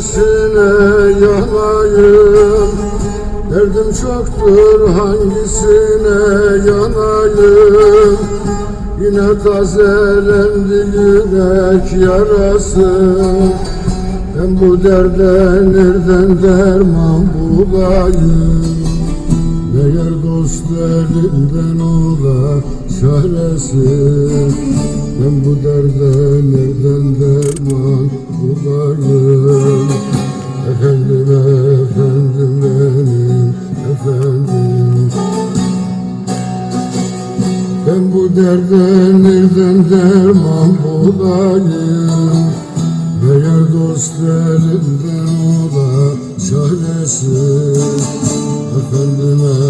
hangisine yanayım? Derdim çoktur hangisine yanayım? Yine tazelendi yürek yarası. Ben bu derde nereden derman bulayım? Meğer dost elinden ola çaresi Ben bu derde nereden derman bulayım Efendim efendim benim efendim. Ben bu derde nereden derman bulayım Meğer dost elinden ola çaresi Efendim efendim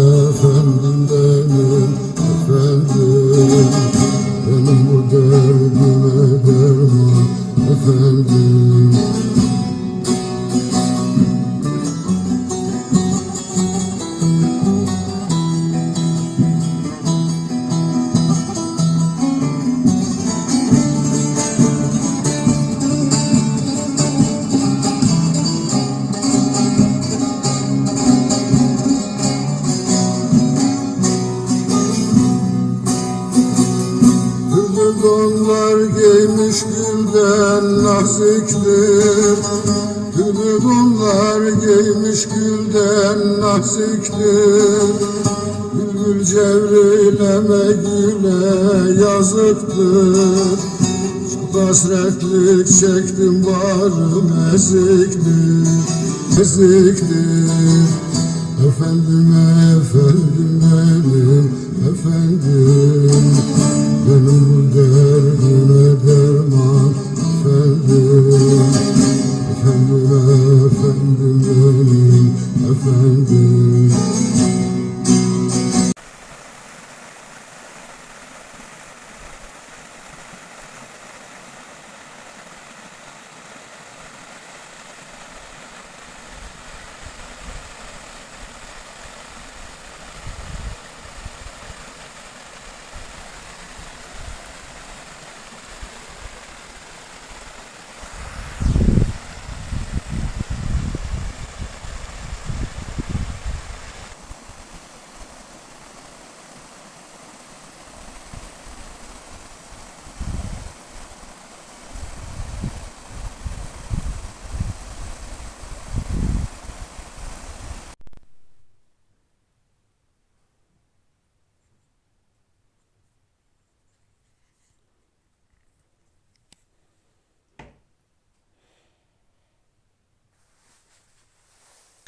naziktir. Türlü donlar giymiş gülden naziktir. Bülbül cevrileme güle yazıktır. Çok hasretlik çektim barım eziktir Eziktir. Efendim efendim benim efendim. Benim bu benim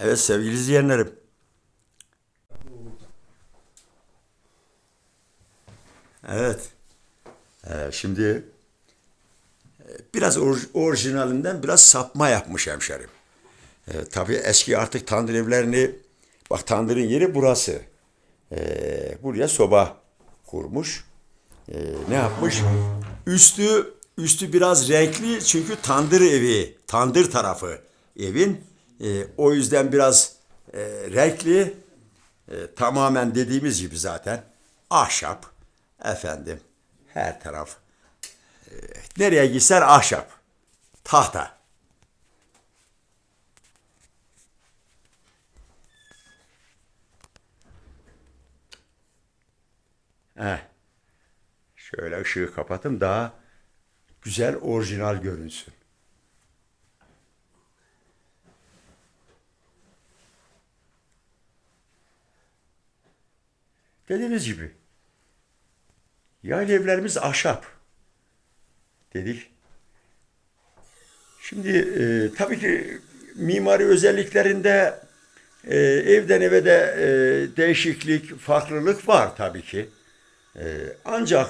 Evet sevgili izleyenlerim. Evet. Ee, şimdi e, biraz or- orijinalinden biraz sapma yapmış hemşerim. Ee, tabii eski artık tandır evlerini bak tandırın yeri burası. Ee, buraya soba kurmuş. Ee, ne yapmış? Üstü üstü biraz renkli çünkü tandır evi, tandır tarafı evin. Ee, o yüzden biraz e, renkli. E, tamamen dediğimiz gibi zaten ahşap efendim her taraf e, nereye gitsen ahşap tahta. Heh. Şöyle ışığı kapatım daha güzel orijinal görünsün. Dediğimiz gibi yayla evlerimiz ahşap dedik. Şimdi e, tabii ki mimari özelliklerinde e, evden eve de e, değişiklik, farklılık var tabii ki. E, ancak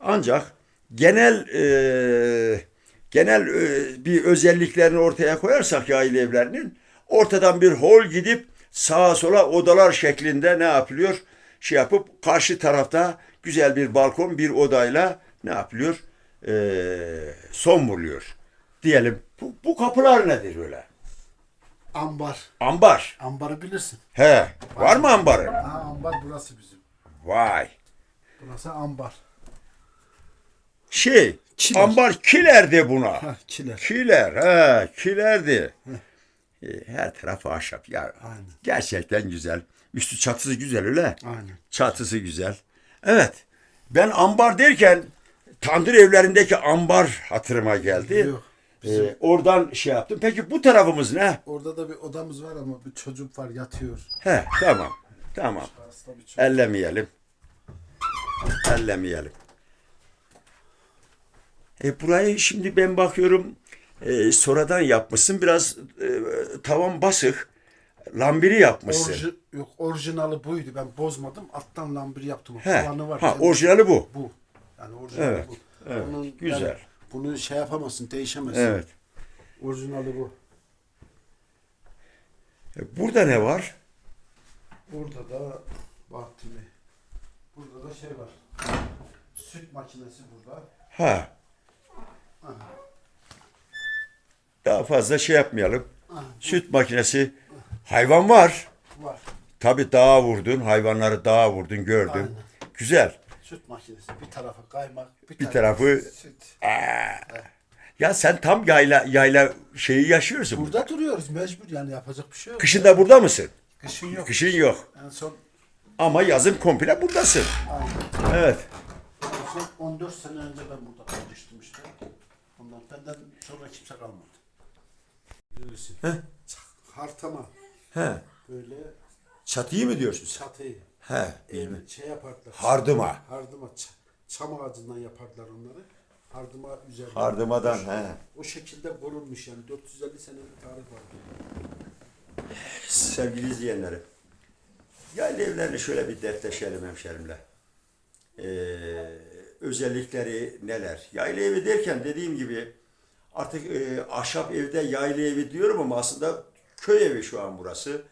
ancak genel e, genel e, bir özelliklerini ortaya koyarsak yayla evlerinin ortadan bir hol gidip sağa sola odalar şeklinde ne yapılıyor? Şey yapıp karşı tarafta güzel bir balkon bir odayla ne yapılıyor? E, son vuruyor. Diyelim bu, bu kapılar nedir öyle? Ambar. Ambar. Ambarı bilirsin. He. Var mı ambarı? Ha ambar burası bizim. Vay. Burası ambar. Şey, Kiler. ambar kilerdi buna. Ha kiler. Kiler, he, kilerdi. E, Her taraf ahşap. Ya, Aynen. Gerçekten güzel. Üstü çatısı güzel öyle. Aynen. Çatısı güzel. Evet. Ben ambar derken tandır evlerindeki ambar hatırıma geldi. Yok, Ee, oradan şey yaptım. Peki bu tarafımız ne? Orada da bir odamız var ama bir çocuk var yatıyor. He tamam. Tamam. Ellemeyelim. Ellemeyelim. E, burayı şimdi ben bakıyorum e, sonradan yapmışsın. Biraz e, tavan basık. Lambiri yapmışsın. Orji, yok orijinali buydu. Ben bozmadım. Alttan lambir yaptım. He. Var. Ha, orijinali bu. Bu. Yani orijinali Evet, bu. evet, Onun, güzel. yani bunu şey yapamazsın, değişemezsin. Evet. Orijinali bu. E, burada ne var? Burada da Bahattin Bey. Burada da şey var. Süt makinesi burada. Ha. Aha. Daha fazla şey yapmayalım. Süt makinesi. Hayvan var. var. Tabii dağa vurdun. Hayvanları dağa vurdun gördüm. Aynen. Güzel. Süt makinesi. Bir tarafı kaymak, bir, Bir tarafı- süt. Ya sen tam yayla yayla şeyi yaşıyorsun. Burada duruyoruz mecbur yani yapacak bir şey yok. Kışın da burada mısın? Kışın yok. Kışın yok. En son Ama yazın komple buradasın. aynen. Evet. En son 14 sene önce ben burada kalmıştım işte. Ondan benden sonra kimse kalmadı. Bilirsin. Hartama He. böyle Çatıyı mı diyorsun sen? çatıyı He. ev şey yapardılar. Hardıma. Hardıma. Çam ağacından yapardılar onları. Hardıma üzerine. Hardımadan he. O şekilde korunmuş yani 450 senelik tarih var. Sevgili izleyenlerim. Yayla evlerini şöyle bir dertleşelim hemşerimle. Ee, özellikleri neler? Yayla evi derken dediğim gibi artık e, ahşap evde yayla evi diyorum ama aslında köy evi şu an burası.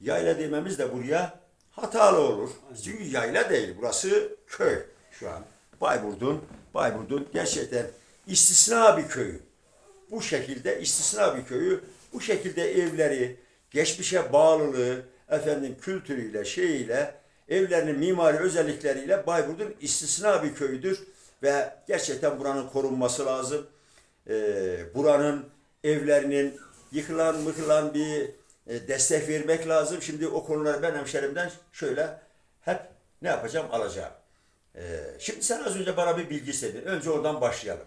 Yayla dememiz de buraya hatalı olur. Çünkü yayla değil burası köy şu an. Bayburt'un, Bayburt'un gerçekten istisna bir köyü bu şekilde istisna bir köyü, bu şekilde evleri, geçmişe bağlılığı, efendim kültürüyle, şeyiyle, evlerinin mimari özellikleriyle Bayburt'un istisna bir köyüdür ve gerçekten buranın korunması lazım. Ee, buranın evlerinin yıkılan mıkılan bir e, destek vermek lazım. Şimdi o konuları ben hemşerimden şöyle hep ne yapacağım alacağım. Ee, şimdi sen az önce bana bir bilgi istedin. Önce oradan başlayalım.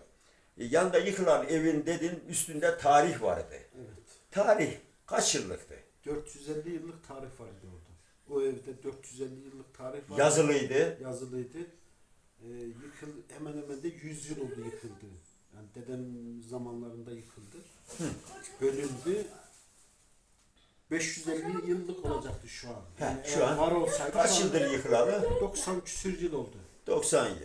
E, Yanında yıkılan evin dedin üstünde tarih vardı. Evet. Tarih kaç yıllıktı? 450 yıllık tarih var idi orada. O evde 450 yıllık tarih var. Yazılıydı. Yazılıydı. Ee, yıkıl, hemen hemen de 100 yıl oldu yıkıldı. Yani dedem zamanlarında yıkıldı. Bölündü. 550 yıllık olacaktı şu an. Yani şu eğer an var olsaydı Kaç şu an yıldır yıkılalı? 90 küsür yıl oldu. 90 yıl.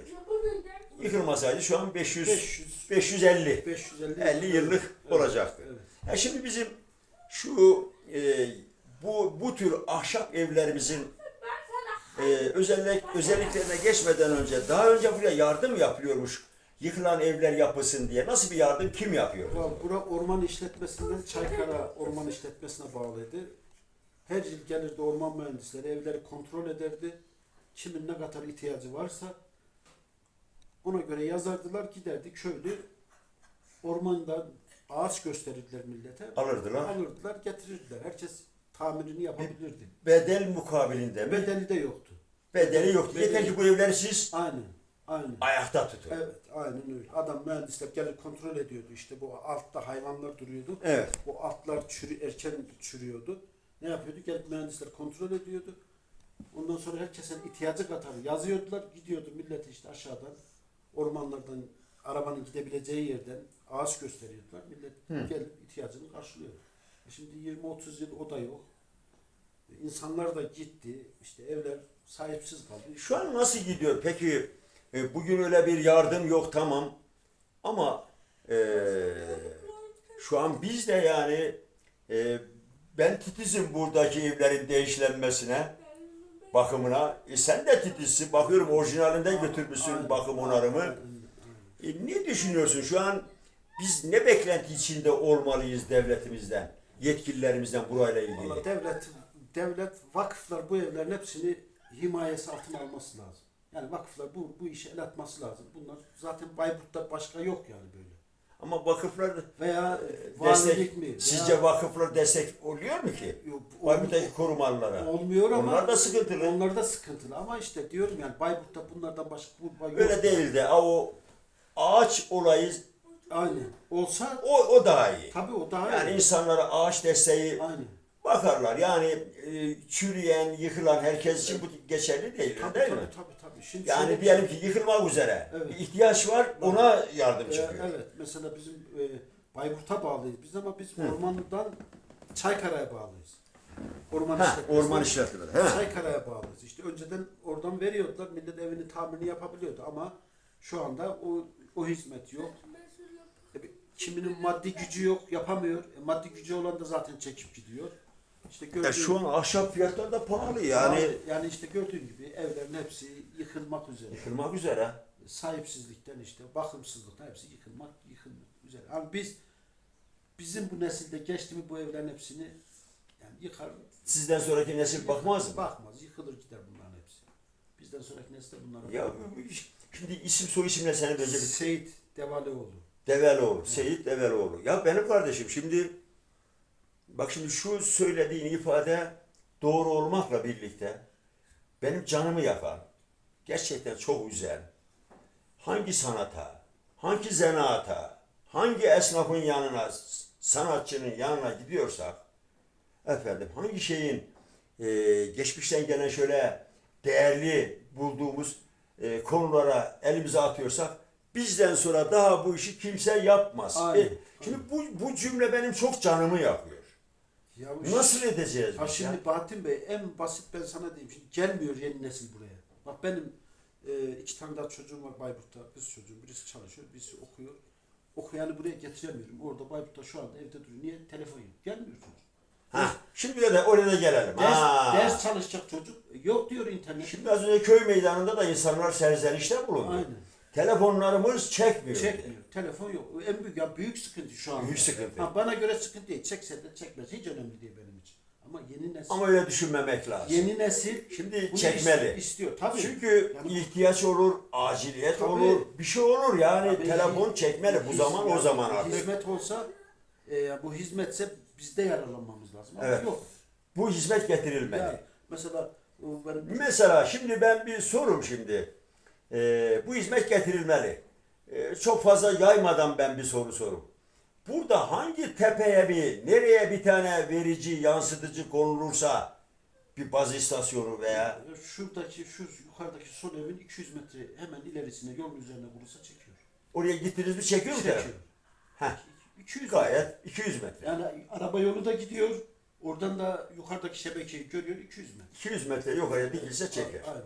Yıkılmasaydı şu an 500, 500 550, 550 50 yıllık Evet, olacaktı. Evet. Ya şimdi bizim şu e, bu bu tür ahşap evlerimizin e, özellik özelliklerine geçmeden önce daha önce buraya yardım yapılıyormuş. Yıkılan evler yapılsın diye. Nasıl bir yardım kim yapıyor? Bura orman işletmesinden Çaykara orman işletmesine bağlıydı. Her yıl gelirdi orman mühendisleri evleri kontrol ederdi. Kimin ne kadar ihtiyacı varsa ona göre yazardılar giderdi köylü ormandan ağaç gösterirdiler millete. Alırdılar. Alırdılar getirirdiler. Herkes tamirini yapabilirdi. Bedel mukabilinde mi? Bedeli de yoktu. Bedeli yoktu. Yeter ki bu evleri siz Aynen. Aynen. ayakta tutun. Evet, aynen öyle. Adam mühendisler gelip kontrol ediyordu. İşte bu altta hayvanlar duruyordu. Evet. Bu atlar çürü, erken çürüyordu. Ne yapıyordu? Gelip mühendisler kontrol ediyordu. Ondan sonra herkesin ihtiyacı kadar yazıyordular. Gidiyordu millet işte aşağıdan ormanlardan arabanın gidebileceği yerden ağaç gösteriyordular. Millet gelip ihtiyacını karşılıyor. E Şimdi 20-30 yıl o da yok. İnsanlar da gitti. İşte evler sahipsiz kaldı. Şu an nasıl gidiyor? Peki e, bugün öyle bir yardım yok tamam. Ama e, şu an biz de yani e, ben titizim buradaki evlerin değişlenmesine, bakımına. E, sen de titizsin. Bakıyorum orijinalinde götürmüşsün bakım onarımı. E, ne düşünüyorsun şu an? Biz ne beklenti içinde olmalıyız devletimizden, yetkililerimizden burayla ilgili? Valla devlet, devlet vakıflar bu evlerin hepsini himayesi altına alması lazım. Yani vakıflar bu, bu işe el atması lazım. Bunlar zaten Bayburt'ta başka yok yani böyle. Ama vakıflar Veya destek, valilik mi? Veya- sizce vakıflar destek oluyor mu ki? Yok, Bayburt'taki korumalılara. olmuyor ama Onlar da sıkıntılı. Onlar da sıkıntılı ama işte diyorum yani Bayburt'ta bunlardan başka bu yok. Öyle değil de o ağaç olayı Aynen. Olsa o, o daha iyi. tabii o daha Yani iyi. insanlara ağaç desteği Aynen. Bakarlar. Yani e, çürüyen, yıkılan herkes için bu geçerli değil, Tabii değil tabii, mi? tabii tabii. Şimdi Yani şöyle diyelim ki yıkılmak üzere. Evet. Bir ihtiyaç var, ona yardım Ee, çıkıyor. evet. Mesela bizim e, Bayburt'a bağlıyız biz ama biz Ormanlı'dan Çaykara'ya bağlıyız. Orman Ha, orman işletmeleri. he. Çaykara'ya bağlıyız. İşte önceden oradan veriyordular. Millet evini tamirini yapabiliyordu ama şu anda o o hizmet yok. E, bir- kiminin maddi gücü yok, yapamıyor. E, maddi gücü olan da zaten çekip gidiyor. İşte gördüğün, Ya şu an ahşap fiyatları da pahalı yani. yani işte gördüğün gibi evlerin hepsi yıkılmak üzere. Yıkılmak üzere. Sahipsizlikten işte bakımsızlıktan hepsi yıkılmak yıkılmak üzere. Yani biz bizim bu nesilde geçti mi bu evlerin hepsini yani yıkar. Sizden sonraki nesil bakmaz mı? Bakmaz. Yıkılır gider bunların hepsi. Bizden sonraki nesil de bunlara Ya şimdi isim soy isimle seni bir Seyit Devalioğlu. Develoğlu, Seyit Develoğlu. Ya benim kardeşim şimdi bak şimdi şu söylediğin ifade doğru olmakla birlikte benim canımı yakan, gerçekten çok üzen, hangi sanata, hangi zanaata, hangi esnafın yanına, sanatçının yanına gidiyorsak, efendim hangi şeyin e, geçmişten gelen şöyle değerli bulduğumuz e, konulara elimize atıyorsak bizden sonra daha bu işi kimse yapmaz. Aynen, E, şimdi bu, bu cümle benim çok canımı yakıyor. Ya Nasıl edeceğiz Ha biz ya? şimdi Bahattin Bey en basit ben sana diyeyim. Şimdi gelmiyor yeni nesil buraya. Bak benim e, iki tane daha çocuğum var Bayburt'ta. Kız çocuğum. Birisi çalışıyor, birisi okuyor. Okuyanı buraya getiremiyorum. Orada Bayburt'ta şu anda evde duruyor. Niye? Telefon yok. Gelmiyor çocuk. Ha, şimdi de oraya da gelelim. Ders, Ha. ders çalışacak çocuk. Yok diyor internet. Şimdi az önce köy meydanında da insanlar serzenişte bulundu. Aynen. Telefonlarımız çekmiyor. Çekmiyor. Telefon yok. En büyük ya büyük sıkıntı şu anda. Büyük sıkıntı. Ha, bana göre sıkıntı değil. Çekse de çekmez. Hiç önemli değil benim için. Ama yeni nesil. Ama öyle düşünmemek lazım. yeni nesil Şimdi bunu çekmeli. is- istiyor. Tabii. Çünkü Yani- ihtiyaç olur, aciliyet Tabii. olur, bir şey olur yani Tabii telefon çekmeli bu zaman o zaman artık. Hizmet olsa e, bu hizmetse biz de yararlanmamız lazım. Ama Evet. yok. Bu hizmet getirilmeli. Yani mesela benim Mesela şimdi ben bir sorum şimdi. Ee, bu hizmet getirilmeli. Ee, çok fazla yaymadan ben bir soru sorum. Burada hangi tepeye bir, nereye bir tane verici, yansıtıcı konulursa bir baz istasyonu veya şuradaki şu yukarıdaki son evin 200 metre hemen ilerisine yolun üzerine vurursa çekiyor. oraya gittiniz mi çekiyor mu Çekiyor. Heh, 200 gayet 200 metre. Yani araba yolu da gidiyor. Oradan da yukarıdaki şebekeyi görüyor 200 metre. 200 metre yukarıya dikilse çeker. Aynen.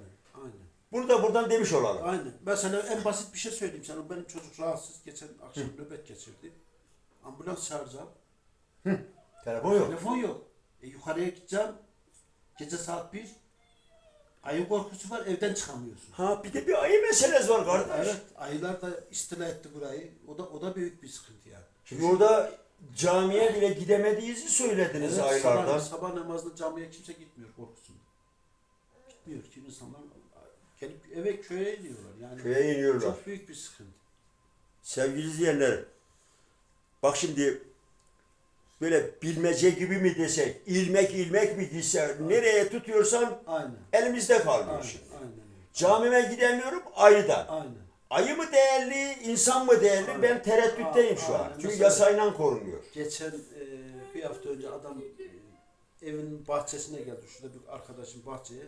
Aynen. Bunu da buradan demiş olalım. Aynen. Mesela en basit bir şey söyleyeyim sana. Benim çocuk rahatsız. Geçen akşam nöbet geçirdi. Ambulans çağıracağım. Telefon yok. Telefon yok. E, yukarıya gideceğim. Gece saat 1. Ayı korkusu var. Evden çıkamıyorsun. Ha bir de bir ayı meselesi var kardeş. Evet. Ayılar da istila etti burayı. O da o da büyük bir sıkıntı yani. Şimdi orada camiye bile gidemediğinizi söylediniz Evet, aylardan. sabah, sabah namazında camiye kimse gitmiyor korkusundan. Gitmiyor ki insanlar gelip eve köye iniyorlar. Yani Köye iniyorlar. çok büyük bir sıkıntı. Sevgili izleyenler, bak şimdi böyle bilmece gibi mi desek, ilmek ilmek mi desek, nereye tutuyorsan Aynen. elimizde kalmıyor Aynen. şimdi. Aynen. Camime gidemiyorum ayıdan. Aynen. Ayı mı değerli, insan mı değerli Aynen. ben tereddütteyim şu an. Aynen. Çünkü Mesela- yasayla korunuyor. Geçen e, bir hafta önce adam e, evinin bahçesine geldi. Şurada bir arkadaşım bahçeye.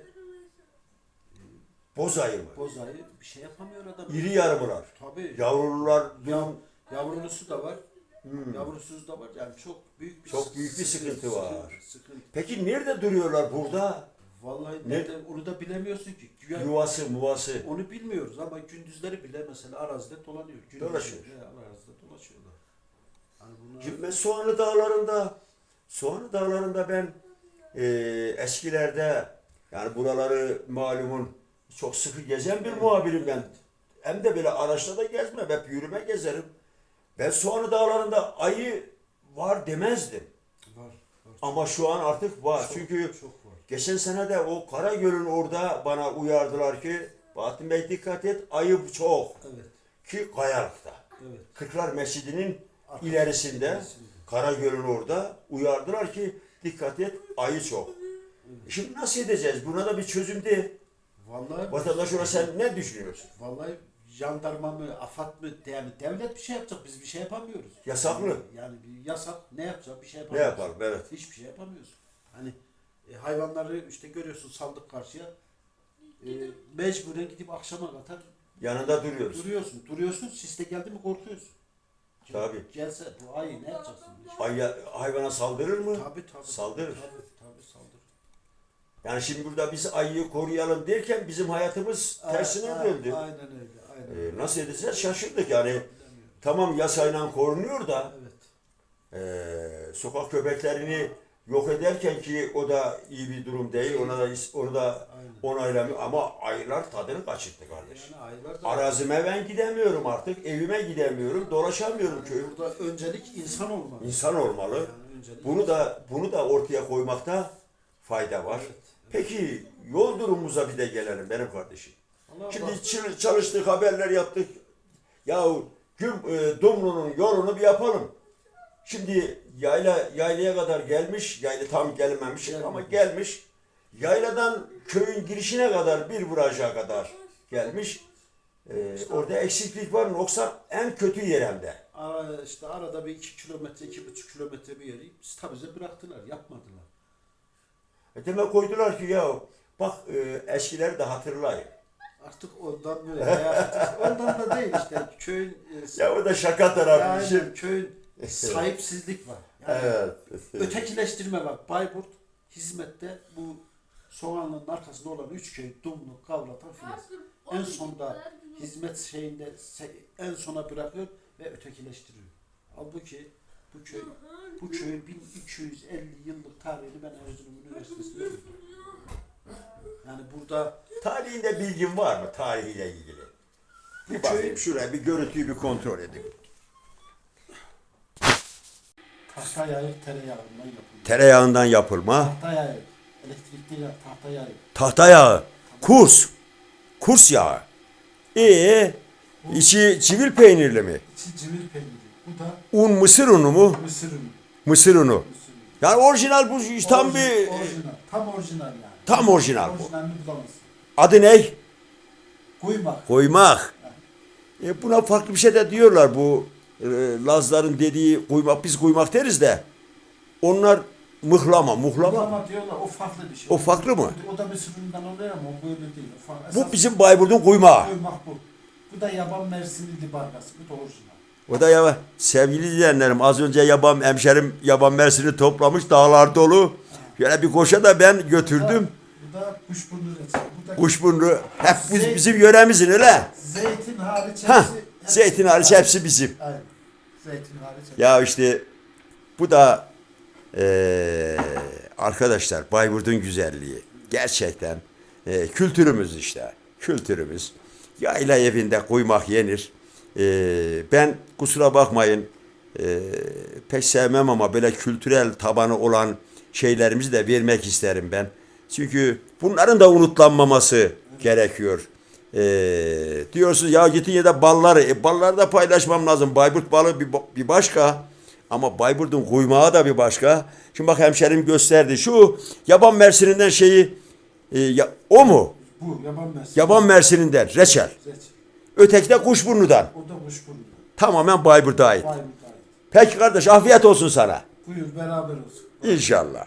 Boz ayı mı? Bozayı bir şey yapamıyor adam. İri yarımlar. Tabii. Yavrulular, Ya, yavrulusu da var. Hmm. Yavrusuz da var. Yani çok büyük bir Çok büyük bir sıkıntı var. Sıkıntı. sıkıntı. Peki nerede duruyorlar burada? Vallahi Ne- nerede onu da bilemiyorsun ki. Güya- Yuvası, muvası. Onu bilmiyoruz ama gündüzleri bile mesela arazide dolanıyor. Gündüzleri Dolaşıyor. Arazide dolaşıyorlar. Hani bunlar... Şimdi ben Soğanlı Dağları'nda Soğanlı Dağları'nda ben e, eskilerde yani buraları malumun çok sıkı gezen bir muhabirim ben. Hem de böyle araçla da gezmem. Hep yürüme gezerim. Ben Soğanlı Dağları'nda ayı var demezdim. Var. var. Ama şu an artık var. Çok- Çünkü çok var. geçen sene de o Karagöl'ün orada bana uyardılar ki Bahattin Bey dikkat et ayı çok Evet. ki kayalıkta. Evet. Kırklar Mescidi'nin Arka- ilerisinde ilerisinde. Karagöl'ün orada uyardılar ki dikkat et ayı çok. Şimdi nasıl edeceğiz? Buna da bir çözüm de. Vallahi Vatandaş olarak sen ne düşünüyorsun? Vallahi jandarma mı, afat mı yani devlet bir şey yapacak biz bir şey yapamıyoruz. Yasaklı. Yani bir yasak ne yapacak bir şey Ne yapamıyoruz. yapalım? Evet. Hiçbir şey yapamıyoruz. Hani e, hayvanları işte görüyorsun saldık karşıya. E, mecburen gidip akşama kadar Yanında duruyoruz. duruyorsun. Duruyorsun siste geldi mi korkuyorsun. Gel- Tabii. Gelse bu ayı ne yapacaksın? Ayı hayvana saldırır mı? Tabii tabii. Saldırır. Tabii tabii saldırır. Yani şimdi burada biz ayıyı koruyalım derken bizim hayatımız tersine döndü. Aynen öyle. Aynen. Ee, nasıl edeceğiz? Şaşırdık yani. Tamam yasayla korunuyor da Evet. Ee, sokak köpeklerini yok ederken ki o da iyi bir durum değil. Ona da onu da onaylamıyor ama ayılar tadını kaçırdı kardeş. Yani da Arazime ben gidemiyorum artık. Evime gidemiyorum. Dolaşamıyorum köy. burada öncelik insan olmalı. İnsan olmalı. Yani öncelik Bunu da bunu da ortaya koymakta fayda var. Evet. Peki yol durumumuza bir de gelelim benim kardeşim. Allah Şimdi Allah. çalıştık, haberler yaptık. Yahu Güm, e, Dumlu'nun yolunu bir yapalım. Şimdi yayla yaylaya kadar gelmiş, yayla tam gelmemiş Gelmemiş. ama gelmiş. Yayladan köyün girişine kadar bir vuracağı kadar gelmiş. E, orada eksiklik var yoksa en kötü yeremde. Ara, işte arada bir iki kilometre, iki buçuk kilometre bir yeri stabilize bıraktılar, yapmadılar. E demek koydular ki ya bak e, eskileri de hatırlayın. Artık ondan böyle ondan da değil işte köyün e, Ya o da şaka tarafı yani işin. köyün sahipsizlik var. Yani Evet. ötekileştirme var. Bayburt hizmette bu Soğanlı'nın arkasında olan üç köy Dumlu, Kavratan, Filiz. En sonda hizmet şeyinde en sona bırakıyor ve ötekileştiriyor. Halbuki bu köy bu köyün 1250 yıllık tarihini ben Erzurum Üniversitesi'nde. Yani burada Tarihinde bilgin var mı tarihiyle ilgili? Bir bakayım şuraya bir görüntüyü bir kontrol edeyim. tahta yayı tereyağından yapılıyor. Tereyağından yapılma, Tahta yayı, elektrikli yağ, tahta yayı. tahta yağı, kurs, kurs yağı. İyi, içi civil peynirli mi? İçi civil peyniri. Bu da Un mısır unu mu? mısır unu. Mısır unu. Mısır unu. Yani orijinal bu iş tam Orijin- bir Orijinal. Tam orijinal yani. Tam orijinal bu. Orijinalini bulamazsın. adı ne? Kuymak. Koymak. E buna farklı bir şey de diyorlar bu e, Lazların dediği kuymak biz kuymak deriz de onlar mıhlama muhlama. Ama diyorlar o farklı bir şey. O farklı mı? O da mısır unundan oluyor ama o böyle değil. O farklı. Bu Esas bizim Bayburt'un kuymağı. Kuymak bu. Bu da yaban mersini dibargası. Bu da orijinal. O da ya sevgili izleyenlerim az önce yaban hemşerim yaban mersini toplamış dağlar dolu. Şöyle bir koşa da ben götürdüm. Bu da kuşburnu reçeli. Hep biz, bizim yöremizin öyle. zeytin hariç hepsi. Ha, zeytin hariç hepsi bizim. Aynen. Zeytin hariç hepsi. Ya işte bu da eee, arkadaşlar Bayburt'un güzelliği. Gerçekten eee, kültürümüz işte. Kültürümüz. Yayla evinde kuymak yenir. Eee, ben kusura bakmayın eee, pek sevmem ama böyle kültürel tabanı olan şeylerimizi de vermek isterim ben. Çünkü bunların da unutlanmaması gerekiyor. Eee diyorsunuz ya gittin ya da balları. E, balları da paylaşmam lazım. Bayburt balı bir, bir başka. Ama Bayburt'un kuymağı da bir başka. Şimdi bak hemşerim gösterdi. Şu yaban mersininden şeyi e, ya, o mu? Bu yaban mersini. Yaban mersininden reçel. Reçel. Öteki de kuşburnudan. O da kuşburnu. Tamamen Bayburt'a ait. Vay be. Peki kardeş afiyet olsun sana. Buyur beraber olsun. İnşallah.